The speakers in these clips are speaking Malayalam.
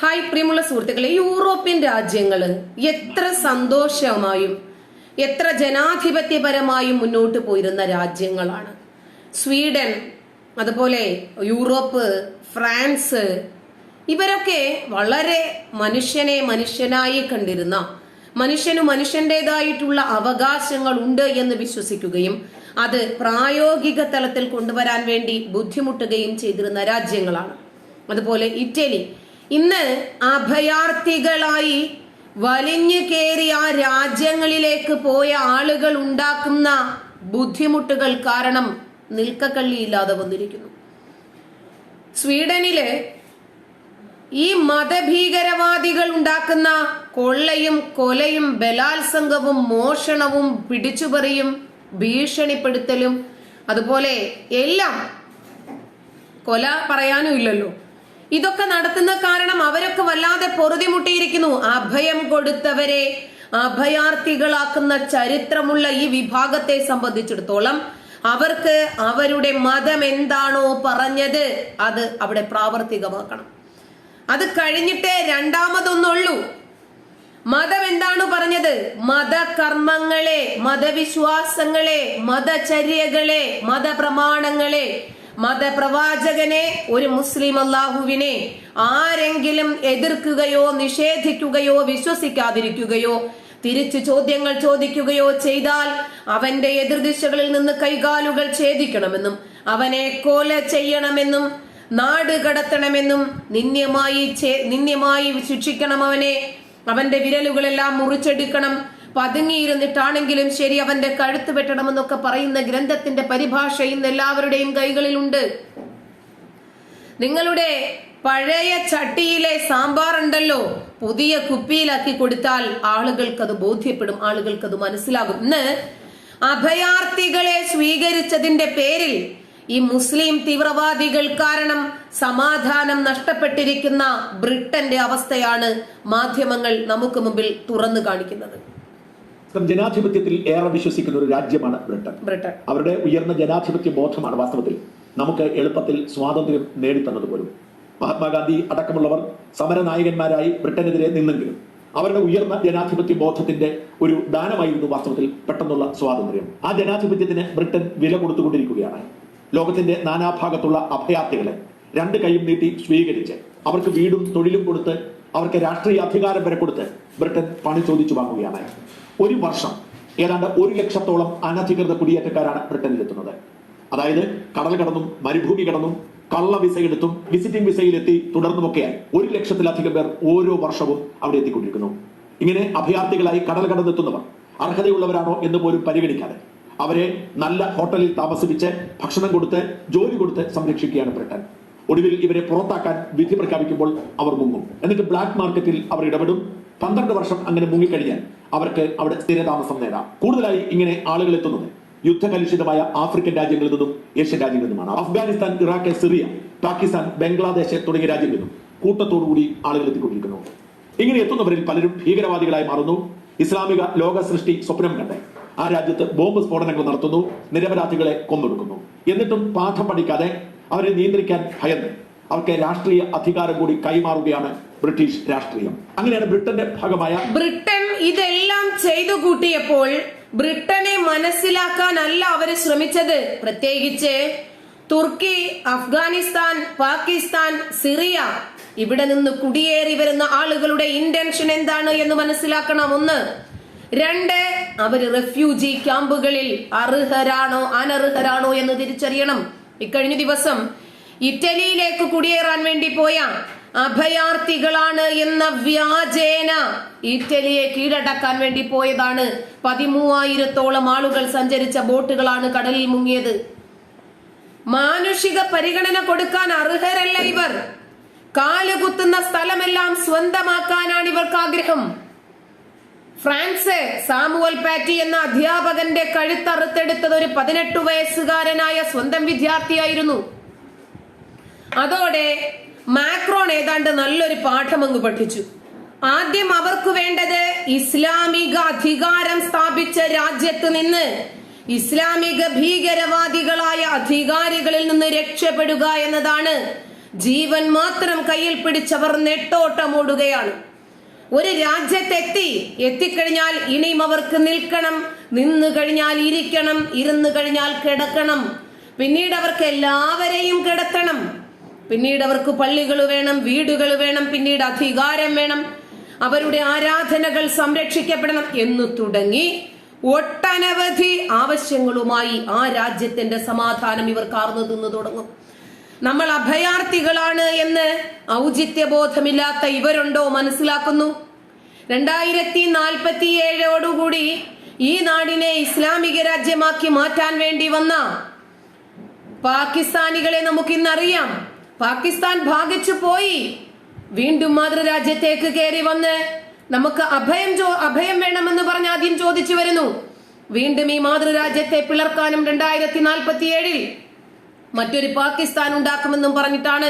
ഹായ് പ്രിയമുള്ള സുഹൃത്തുക്കളെ യൂറോപ്യൻ രാജ്യങ്ങൾ എത്ര സന്തോഷമായും എത്ര ജനാധിപത്യപരമായും മുന്നോട്ട് പോയിരുന്ന രാജ്യങ്ങളാണ്. സ്വീഡൻ അതുപോലെ യൂറോപ്പ് ഫ്രാൻസ് ഇവരൊക്കെ വളരെ മനുഷ്യനെ മനുഷ്യനായി കണ്ടിരുന്ന മനുഷ്യനു മനുഷ്യന്റേതായിട്ടുള്ള അവകാശങ്ങൾ ഉണ്ട് എന്ന് വിശ്വസിക്കുകയും അത് പ്രായോഗിക തലത്തിൽ കൊണ്ടുവരാൻ വേണ്ടി ബുദ്ധിമുട്ടുകയും ചെയ്തിരുന്ന രാജ്യങ്ങളാണ്. അതുപോലെ ഇറ്റലി ഇന്ന് അഭയാർത്ഥികളായി വലിഞ്ഞു കയറി ആ രാജ്യങ്ങളിലേക്ക് പോയ ആളുകൾ ഉണ്ടാക്കുന്ന ബുദ്ധിമുട്ടുകൾ കാരണം നിൽക്കക്കള്ളിയില്ലാതെ വന്നിരിക്കുന്നു. സ്വീഡനിൽ ഈ മതഭീകരവാദികൾ ഉണ്ടാക്കുന്ന കൊള്ളയും കൊലയും ബലാത്സംഗവും മോഷണവും പിടിച്ചുപറിയും ഭീഷണിപ്പെടുത്തലും അതുപോലെ എല്ലാം കൊല പറയാനും ഇല്ലല്ലോ. ഇതൊക്കെ നടത്തുന്ന കാരണം അവരൊക്കെ വല്ലാതെ പൊറുതിമുട്ടിയിരിക്കുന്നു. അഭയം കൊടുത്തവരെ അഭയാർത്ഥികളാക്കുന്ന ചരിത്രമുള്ള ഈ വിഭാഗത്തെ സംബന്ധിച്ചിടത്തോളം അവർക്ക് അവരുടെ മതം എന്താണോ പറഞ്ഞത് അത് അവിടെ പ്രാവർത്തികമാക്കണം. അത് കഴിഞ്ഞിട്ടേ രണ്ടാമതൊന്നുള്ളൂ. മതം എന്താണ് പറഞ്ഞത്? മതകർമ്മങ്ങളെ മതവിശ്വാസങ്ങളെ മതചര്യകളെ മതപ്രമാണങ്ങളെ മതപ്രവാചകനെ ഒരു മുസ്ലിം അള്ളാഹുവിനെ ആരെങ്കിലും എതിർക്കുകയോ നിഷേധിക്കുകയോ വിശ്വസിക്കാതിരിക്കുകയോ തിരിച്ചു ചോദ്യങ്ങൾ ചോദിക്കുകയോ ചെയ്താൽ അവന്റെ എതിർദിശകളിൽ നിന്ന് കൈകാലുകൾ ഛേദിക്കണമെന്നും അവനെ കൊല ചെയ്യണമെന്നും നാട് കടത്തണമെന്നും നിന്യമായി നിന്ദ്യമായി ശിക്ഷിക്കണം അവനെ. അവന്റെ വിരലുകളെല്ലാം മുറിച്ചെടുക്കണം. പതുങ്ങിയിരുന്നിട്ടാണെങ്കിലും ശരി അവന്റെ കഴുത്ത് വെട്ടണമെന്നൊക്കെ പറയുന്ന ഗ്രന്ഥത്തിന്റെ പരിഭാഷ ഇന്ന് എല്ലാവരുടെയും കൈകളിലുണ്ട്. നിങ്ങളുടെ പഴയ ചട്ടിയിലെ സാമ്പാർ ഉണ്ടല്ലോ പുതിയ കുപ്പിയിലാക്കി കൊടുത്താൽ ആളുകൾക്ക് അത് ബോധ്യപ്പെടും ആളുകൾക്ക് അത് മനസ്സിലാകും. ഇന്ന് അഭയാർത്ഥികളെ സ്വീകരിച്ചതിന്റെ പേരിൽ ഈ മുസ്ലിം തീവ്രവാദികൾ കാരണം സമാധാനം നഷ്ടപ്പെട്ടിരിക്കുന്ന ബ്രിട്ടന്റെ അവസ്ഥയാണ് മാധ്യമങ്ങൾ നമുക്ക് മുമ്പിൽ തുറന്നു കാണിക്കുന്നത്. ജനാധിപത്യത്തിൽ ഏറെ വിശ്വസിക്കുന്ന ഒരു രാജ്യമാണ് ബ്രിട്ടൻ. ബ്രിട്ടൻ. അവരുടെ ഉയർന്ന ജനാധിപത്യ ബോധമാണ് വാസ്തവത്തിൽ നമുക്ക് എളുപ്പത്തിൽ സ്വാതന്ത്ര്യം നേടിത്തന്നത് പോലും. മഹാത്മാഗാന്ധി അടക്കമുള്ളവർ സമരനായകന്മാരായി ബ്രിട്ടനെതിരെ നിന്നെങ്കിലും അവരുടെ ഉയർന്ന ജനാധിപത്യ ബോധത്തിന്റെ ഒരു ദാനമായിരുന്നു വാസ്തവത്തിൽ പെട്ടെന്നുള്ള സ്വാതന്ത്ര്യം. ആ ജനാധിപത്യത്തിന് ബ്രിട്ടൻ വില കൊടുത്തുകൊണ്ടിരിക്കുകയാണ്. ലോകത്തിന്റെ നാനാഭാഗത്തുള്ള അഭയാർത്ഥികളെ രണ്ട് കൈയും നീട്ടി സ്വീകരിച്ച് അവർക്ക് വീടും തൊഴിലും കൊടുത്ത് അവർക്ക് രാഷ്ട്രീയ അധികാരം വരെ കൊടുത്ത് ബ്രിട്ടൻ പണി ചോദിച്ചു വാങ്ങുകയാണ്. ഒരു വർഷം ഏതാണ്ട് ഒരു ലക്ഷത്തോളം അനധികൃത കുടിയേറ്റക്കാരാണ് ബ്രിട്ടനിൽ എത്തുന്നത് അതായത് കടൽ കടന്നും മരുഭൂമി കടന്നും കള്ള വിസ എടുത്തും വിസിറ്റിംഗ് വിസയിലെത്തി തുടർന്നുമൊക്കെയായി ഒരു ലക്ഷത്തിലധികം പേർ ഓരോ വർഷവും അവിടെ എത്തിക്കൊണ്ടിരിക്കുന്നു. ഇങ്ങനെ അഭയാർത്ഥികളായി കടൽ കടന്നെത്തുന്നവർ അർഹതയുള്ളവരാണോ എന്ന് പോലും പരിഗണിക്കാതെ അവരെ നല്ല ഹോട്ടലിൽ താമസിപ്പിച്ച് ഭക്ഷണം കൊടുത്ത് ജോലി കൊടുത്ത് സംരക്ഷിക്കുകയാണ് ബ്രിട്ടൻ. ഒടുവിൽ ഇവരെ പുറത്താക്കാൻ വിധി പ്രഖ്യാപിക്കുമ്പോൾ അവർ മുങ്ങും. എന്നിട്ട് ബ്ലാക്ക് മാർക്കറ്റിൽ അവർ ഇടപെടും. പന്ത്രണ്ട് വർഷം അങ്ങനെ മുങ്ങിക്കഴിഞ്ഞാൽ അവർക്ക് അവിടെ സ്ഥിരതാമസം നേടാം. കൂടുതലായി ഇങ്ങനെ ആളുകൾ എത്തുന്നത് യുദ്ധകലുഷിതമായ ആഫ്രിക്കൻ രാജ്യങ്ങളിൽ നിന്നും ഏഷ്യൻ രാജ്യങ്ങളിൽ നിന്നുമാണ്. അഫ്ഗാനിസ്ഥാൻ ഇറാഖ് സിറിയ പാകിസ്ഥാൻ ബംഗ്ലാദേശ് തുടങ്ങിയ രാജ്യങ്ങളിൽ നിന്നും കൂട്ടത്തോടുകൂടി ആളുകൾ എത്തിക്കൊണ്ടിരിക്കുന്നു. ഇങ്ങനെ എത്തുന്നവരിൽ പലരും ഭീകരവാദികളായി മാറുന്നു. ഇസ്ലാമിക ലോക സൃഷ്ടി സ്വപ്നം കണ്ട് ആ രാജ്യത്ത് ബോംബ് സ്ഫോടനങ്ങൾ നടത്തുന്നു നിരപരാധികളെ കൊന്നൊടുക്കുന്നു. എന്നിട്ടും പാഠം പഠിക്കാതെ അവരെ നിയന്ത്രിക്കാൻ ഭയന്ന് അവർക്ക് രാഷ്ട്രീയ അധികാരം കൂടി കൈമാറുകയാണ് ബ്രിട്ടീഷ് രാഷ്ട്രീയം. അങ്ങനെയാണ് ബ്രിട്ടന്റെ ഭാഗമായ ബ്രിട്ടൻ ഇതെല്ലാം ചെയ്തു കൂട്ടിയപ്പോൾ ബ്രിട്ടനെ മനസ്സിലാക്കാനല്ല അവർ ശ്രമിച്ചത്. പ്രത്യേകിച്ച് തുർക്കി അഫ്ഗാനിസ്ഥാൻ പാകിസ്ഥാൻ സിറിയ. ഇവിടെ നിന്ന് കുടിയേറി വരുന്ന ആളുകളുടെ ഇന്റൻഷൻ എന്താണ് എന്ന് മനസ്സിലാക്കണം ഒന്ന്. രണ്ട് അവർ റെഫ്യൂജി ക്യാമ്പുകളിൽ അർഹരാണോ അനർഹരാണോ എന്ന് തിരിച്ചറിയണം. ഇക്കഴിഞ്ഞ ദിവസം ഇറ്റലിയിലേക്ക് കുടിയേറാൻ വേണ്ടി പോയ അഭയാർത്ഥികളാണ് എന്ന വ്യാജേന ഇറ്റലിയെ കീഴടക്കാൻ വേണ്ടി പോയതാണ്. പതിമൂവായിരത്തോളം ആളുകൾ സഞ്ചരിച്ച ബോട്ടുകളാണ് കടലിൽ മുങ്ങിയത്. മാനുഷിക പരിഗണന കൊടുക്കാൻ അർഹരല്ല ഇവർ. കാലുകുത്തുന്ന സ്ഥലമെല്ലാം സ്വന്തമാക്കാനാണ് ഇവർക്ക് ആഗ്രഹം. ഫ്രാൻസ് സാമുവൽ പാറ്റി എന്ന അധ്യാപകന്റെ കഴുത്തറുത്തെടുത്തത് ഒരു പതിനെട്ട് വയസ്സുകാരനായ സ്വന്തം വിദ്യാർത്ഥിയായിരുന്നു. അതോടെ മാക്രോൺ ഏതാണ്ട് നല്ലൊരു പാഠം അങ്ങ് പഠിച്ചു. ആദ്യം അവർക്ക് വേണ്ടത് ഇസ്ലാമിക അധികാരം സ്ഥാപിച്ച രാജ്യത്ത് നിന്ന് ഇസ്ലാമിക ഭീകരവാദികളായ അധികാരികളിൽ നിന്ന് രക്ഷപ്പെടുക എന്നതാണ്. ജീവൻ മാത്രം കയ്യിൽ പിടിച്ചവർ നെട്ടോട്ടമോടുകയാണ് ഒരു രാജ്യത്തെത്തി എത്തിക്കഴിഞ്ഞാൽ ഇനിയും അവർക്ക് നിൽക്കണം നിന്നു കഴിഞ്ഞാൽ ഇരിക്കണം ഇരുന്ന് കഴിഞ്ഞാൽ കിടക്കണം. പിന്നീട് അവർക്ക് എല്ലാവരെയും കിടത്തണം. പിന്നീട് അവർക്ക് പള്ളികൾ വേണം വീടുകൾ വേണം പിന്നീട് അധികാരം വേണം. അവരുടെ ആരാധനകൾ സംരക്ഷിക്കപ്പെടണം എന്ന് തുടങ്ങി ഒട്ടനവധി ആവശ്യങ്ങളുമായി ആ രാജ്യത്തിന്റെ സമാധാനം ഇവർ കാർന്നു തിന്നു തുടങ്ങും. നമ്മൾ അഭയാർത്ഥികളാണ് എന്ന് ഔചിത്യബോധമില്ലാത്ത ഇവരുണ്ടോ മനസ്സിലാക്കുന്നു? രണ്ടായിരത്തി നാൽപ്പത്തി ഏഴോടുകൂടി ഈ നാടിനെ ഇസ്ലാമിക രാജ്യമാക്കി മാറ്റാൻ വേണ്ടി വന്ന പാകിസ്ഥാനികളെ നമുക്കിന്നറിയാം. പാകിസ്ഥാൻ ഭാഗിച്ചു പോയി. വീണ്ടും മാതൃരാജ്യത്തേക്ക് കയറി വന്ന് നമുക്ക് അഭയം അഭയം വേണമെന്ന് പറഞ്ഞ് ആദ്യം ചോദിച്ചു വരുന്നു. വീണ്ടും ഈ മാതൃരാജ്യത്തെ പിളർക്കാനും രണ്ടായിരത്തി നാൽപ്പത്തി ഏഴിൽ മറ്റൊരു പാകിസ്ഥാൻ ഉണ്ടാക്കുമെന്നും പറഞ്ഞിട്ടാണ്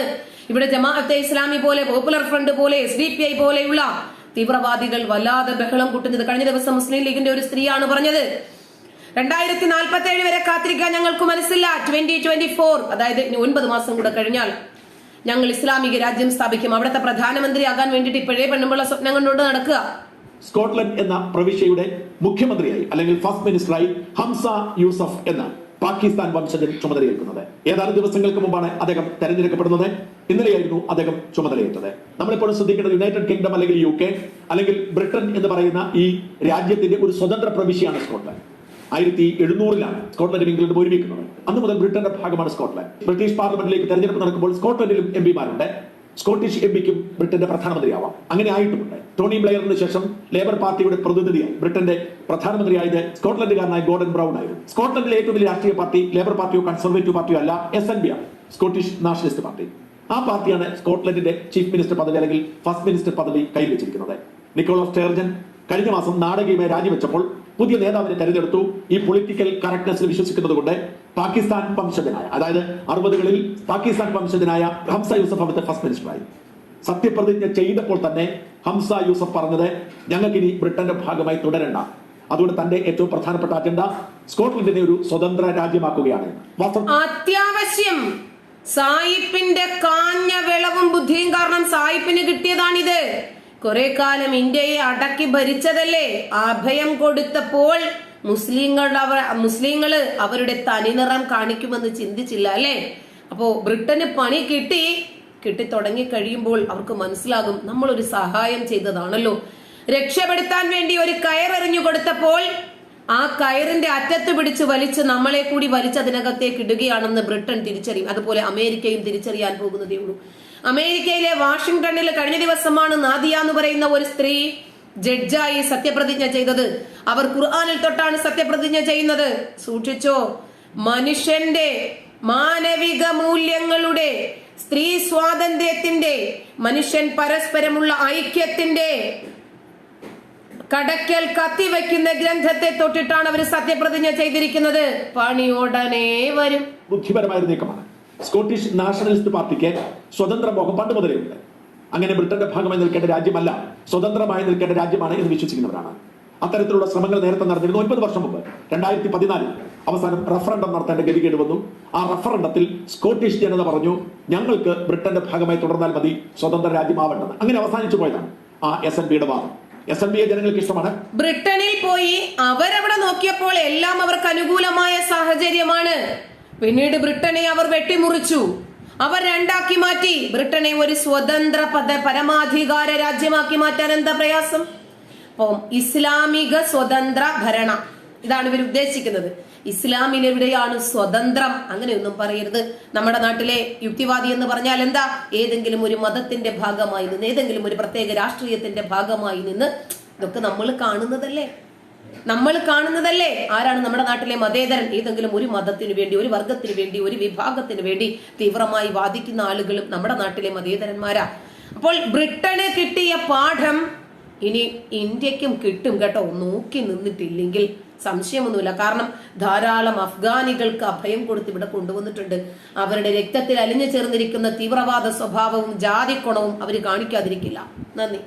ഇവിടെ ജമാഅത്തെ ഇസ്ലാമി പോലെ പോപ്പുലർ ഫ്രണ്ട് പോലെ എസ് ഡി പി ഐ പോലെയുള്ള തീവ്രവാദികൾ വല്ലാതെ ബഹളം കൂട്ടുന്നത്. കഴിഞ്ഞ ദിവസം മുസ്ലിം ലീഗിന്റെ ഒരു സ്ത്രീയാണ് പറഞ്ഞത്. രണ്ടായിരത്തി നാൽപ്പത്തി ഏഴ് വരെ കാത്തിരിക്കാൻ ഞങ്ങൾക്ക് മനസ്സില്ല. ട്വന്റി ട്വന്റി ഫോർ അതായത് ഒൻപത് മാസം കൂടെ കഴിഞ്ഞാൽ ഞങ്ങൾ ഇസ്ലാമിക രാജ്യം സ്ഥാപിക്കും. അവിടുത്തെ പ്രധാനമന്ത്രി ആകാൻ വേണ്ടിയിട്ട് ഇപ്പോഴേ പെണ്ണുമ്പുള്ള സ്വപ്നം കണ്ടുകൊണ്ട് നടക്കുക. സ്കോട്ട്ലൻഡ് എന്ന പ്രവിശ്യയുടെ മുഖ്യമന്ത്രിയായി അല്ലെങ്കിൽ ഫസ്റ്റ് മിനിസ്റ്ററായി ഹംസ യൂസഫ് എന്ന പാകിസ്ഥാൻ വംശജൻ ചുമതലയേൽക്കുന്നത്. ഏതാനും ദിവസങ്ങൾക്ക് മുമ്പാണ് അദ്ദേഹം തെരഞ്ഞെടുക്കപ്പെടുന്നത്. ഇന്നലെയായിരുന്നു അദ്ദേഹം ചുമതലയേറ്റത്. നമ്മളിപ്പോഴും ശ്രദ്ധിക്കേണ്ടത് യുണൈറ്റഡ് കിങ്ഡം അല്ലെങ്കിൽ യു അല്ലെങ്കിൽ ബ്രിട്ടൻ എന്ന് പറയുന്ന ഈ രാജ്യത്തിന്റെ ഒരു സ്വതന്ത്ര പ്രവിശ്യയാണ് സ്കോട്ട്ലൻഡ്. ആയിരത്തി എഴുന്നൂറിലാണ് സ്കോട്ട്ലൻഡും ഇംഗ്ലണ്ട് ഒരുമിക്കുന്നത് അന്ന് മുതൽ ബ്രിട്ടന്റെ ഭാഗമാണ് സ്കോട്ട്ലാൻഡ്. ബ്രിട്ടീഷ് പാർലമെന്റിലേക്ക് തെരഞ്ഞെടുപ്പ് നടക്കുമ്പോൾ സ്കോട്ട്ലൻഡിലും എം പിമാരുണ്ട്. സ്കോട്ടിഷ് എം പിക്കും ബ്രിട്ടന്റെ പ്രധാനമന്ത്രിയാവാം. അങ്ങനെ ആയിട്ടുമുണ്ട്. ടോണി ബ്ലെയറിന് ശേഷം ലേബർ പാർട്ടിയുടെ പ്രതിനിധിയായി ബ്രിട്ടന്റെ പ്രധാനമന്ത്രിയായത് സ്കോട്ട്ലൻഡുകാരനായ ഗോർഡൻ ബ്രൗൺ ആയിരുന്നു. സ്കോട്ട്ലൻഡിലെ ഏറ്റവും വലിയ രാഷ്ട്രീയ പാർട്ടി ലേബർ പാർട്ടിയോ കൺസർവേറ്റീവ് പാർട്ടിയോ അല്ല എസ് എൻ ബി ആണ്. Scottish nationalist party. ആ പാർട്ടിയാണ് സ്കോട്ട്ലൻഡിന്റെ ചീഫ് മിനിസ്റ്റർ പദവി അല്ലെങ്കിൽ ഫസ്റ്റ് മിനിസ്റ്റർ പദവി കൈവച്ചിരിക്കുന്നത്. നിക്കോളോ സ്റ്റേർജൻ കഴിഞ്ഞ മാസം നാടകീയമായി രാജിവെച്ചപ്പോൾ പുതിയ നേതാവിനെ തെരഞ്ഞെടുത്തു. ഈ പൊളിറ്റിക്കൽ കറക്റ്റ്നെസ്സിൽ വിശ്വസിക്കുന്നത് കൊണ്ട് പാകിസ്ഥാൻ വംശജനായ അതായത് അറുപതുകളിൽ പാകിസ്ഥാൻ വംശജനായ ഹംസ യൂസഫ് അവിടുത്തെ ഫസ്റ്റ് മിനിസ്റ്ററായി സത്യപ്രതിജ്ഞ ചെയ്തപ്പോൾ തന്നെ ഹംസ യൂസഫ് പറഞ്ഞത് ഞങ്ങൾക്ക് ഇനി ബ്രിട്ടന്റെ ഭാഗമായി തുടരണ്ട. അതുകൊണ്ട് തന്റെ ഏറ്റവും പ്രധാനപ്പെട്ട അജണ്ട സ്കോട്ട്ലൻഡിനെ ഒരു സ്വതന്ത്ര രാജ്യമാക്കുകയാണ്. അത്യാവശ്യം. സായിപ്പിന്റെ കാഞ്ഞ വിളവും ബുദ്ധിയും കാരണം സായിപ്പിന് കിട്ടിയതാണിത്. കുറെ കാലം ഇന്ത്യയെ അടക്കി ഭരിച്ചതല്ലേ? അഭയം കൊടുത്തപ്പോൾ മുസ്ലിങ്ങൾ അവർ മുസ്ലിങ്ങൾ അവരുടെ തനിനിറം കാണിക്കുമെന്ന് ചിന്തിച്ചില്ല അല്ലേ? അപ്പോ ബ്രിട്ടന് പണി കിട്ടി. കിട്ടി തുടങ്ങി കഴിയുമ്പോൾ അവർക്ക് മനസ്സിലാകും നമ്മൾ ഒരു സഹായം ചെയ്തതാണല്ലോ. രക്ഷപ്പെടുത്താൻ വേണ്ടി ഒരു കയറെറിഞ്ഞു കൊടുത്തപ്പോൾ ആ കയറിന്റെ അറ്റത്ത് പിടിച്ച് വലിച്ച് നമ്മളെ കൂടി വലിച്ച് അതിനകത്തേക്ക് ഇടുകയാണെന്ന് ബ്രിട്ടൻ തിരിച്ചറിയും അതുപോലെ അമേരിക്കയും തിരിച്ചറിയാൻ പോകുന്നതേ ഉള്ളൂ. അമേരിക്കയിലെ വാഷിംഗ്ടണിൽ കഴിഞ്ഞ ദിവസമാണ് നാദിയ എന്ന് പറയുന്ന ഒരു സ്ത്രീ ജഡ്ജായി സത്യപ്രതിജ്ഞ ചെയ്തത്. അവർ ഖുർആാനിൽ തൊട്ടാണ് സത്യപ്രതിജ്ഞ ചെയ്യുന്നത്. സൂക്ഷിച്ചോ മനുഷ്യന്റെ മാനവിക മൂല്യങ്ങളുടെ സ്ത്രീ സ്വാതന്ത്ര്യത്തിന്റെ മനുഷ്യൻ പരസ്പരമുള്ള ഐക്യത്തിന്റെ കടക്കൽ കത്തിവെക്കുന്ന ഗ്രന്ഥത്തെ തൊട്ടിട്ടാണ് അവർ സത്യപ്രതിജ്ഞ ചെയ്തിരിക്കുന്നത്. പണി ഉടനെ വരും. ബുദ്ധിപരമായ നീക്കമാണ്. സ്കോട്ടിഷ് നാഷണലിസ്റ്റ് പാർട്ടിക്ക് സ്വതന്ത്ര മോഹം പണ്ട് മുതലേ ഉണ്ട്. അങ്ങനെ ബ്രിട്ടന്റെ ഭാഗമായി നിൽക്കേണ്ട രാജ്യമല്ല സ്വതന്ത്രമായി നിൽക്കേണ്ട രാജ്യമാണ് എന്ന് വിശ്വസിക്കുന്നവരാണ്. അത്തരത്തിലുള്ള ശ്രമങ്ങൾ നേരത്തെ നടന്നിരുന്നു ഒൻപത് വർഷം മുമ്പ്. രണ്ടായിരത്തി പതിനാലിൽ അവസാനം റഫറണ്ടം നടത്തേണ്ട ഗതികേട് വന്നു. ആ റഫറണ്ടത്തിൽ സ്കോട്ടിഷ് ജനത പറഞ്ഞു ഞങ്ങൾക്ക് ബ്രിട്ടന്റെ ഭാഗമായി തുടർന്നാൽ മതി സ്വതന്ത്ര രാജ്യമാവേണ്ടത്. അങ്ങനെ അവസാനിച്ചു പോയതാണ് ആ എസ് എൻ പിയുടെ വാദം. എസ് എൻ എ ജനങ്ങൾക്ക് ഇഷ്ടമാണ്. ബ്രിട്ടനിൽ പോയി അവരവിടെ നോക്കിയപ്പോൾ എല്ലാം അവർക്ക് അനുകൂലമായ സാഹചര്യമാണ്. പിന്നീട് ബ്രിട്ടനെ അവർ വെട്ടിമുറിച്ചു. അവർ രണ്ടാക്കി മാറ്റി. ബ്രിട്ടനെ ഒരു സ്വതന്ത്ര പദ പരമാധികാര രാജ്യമാക്കി മാറ്റാൻ എന്താ പ്രയാസം? ഇസ്ലാമിക സ്വതന്ത്ര ഭരണം. ഇതാണ് ഇവർ ഉദ്ദേശിക്കുന്നത്. ഇസ്ലാമിൽ എവിടെയാണ് സ്വതന്ത്രം? അങ്ങനെയൊന്നും പറയരുത്. നമ്മുടെ നാട്ടിലെ യുക്തിവാദി എന്ന് പറഞ്ഞാൽ എന്താ? ഏതെങ്കിലും ഒരു മതത്തിന്റെ ഭാഗമായി നിന്ന് ഏതെങ്കിലും ഒരു പ്രത്യേക രാഷ്ട്രീയത്തിന്റെ ഭാഗമായി നിന്ന് ഇതൊക്കെ നമ്മൾ കാണുന്നതല്ലേ? നമ്മൾ കാണുന്നതല്ലേ? ആരാണ് നമ്മുടെ നാട്ടിലെ മതേതരൻ? ഏതെങ്കിലും ഒരു മതത്തിനു വേണ്ടി ഒരു വർഗത്തിന് വേണ്ടി ഒരു വിഭാഗത്തിന് വേണ്ടി തീവ്രമായി വാദിക്കുന്ന ആളുകളും നമ്മുടെ നാട്ടിലെ മതേതരന്മാരാ. അപ്പോൾ ബ്രിട്ടന് കിട്ടിയ പാഠം ഇനി ഇന്ത്യക്കും കിട്ടും കേട്ടോ. നോക്കി നിന്നിട്ടില്ലെങ്കിൽ സംശയമൊന്നുമില്ല. കാരണം ധാരാളം അഫ്ഗാനികൾക്ക് അഭയം കൊടുത്ത് ഇവിടെ കൊണ്ടുവന്നിട്ടുണ്ട്. അവരുടെ രക്തത്തിൽ അലിഞ്ഞു ചേർന്നിരിക്കുന്ന തീവ്രവാദ സ്വഭാവവും ജാതിക്കുണവും അവർ കാണിക്കാതിരിക്കില്ല. നന്ദി.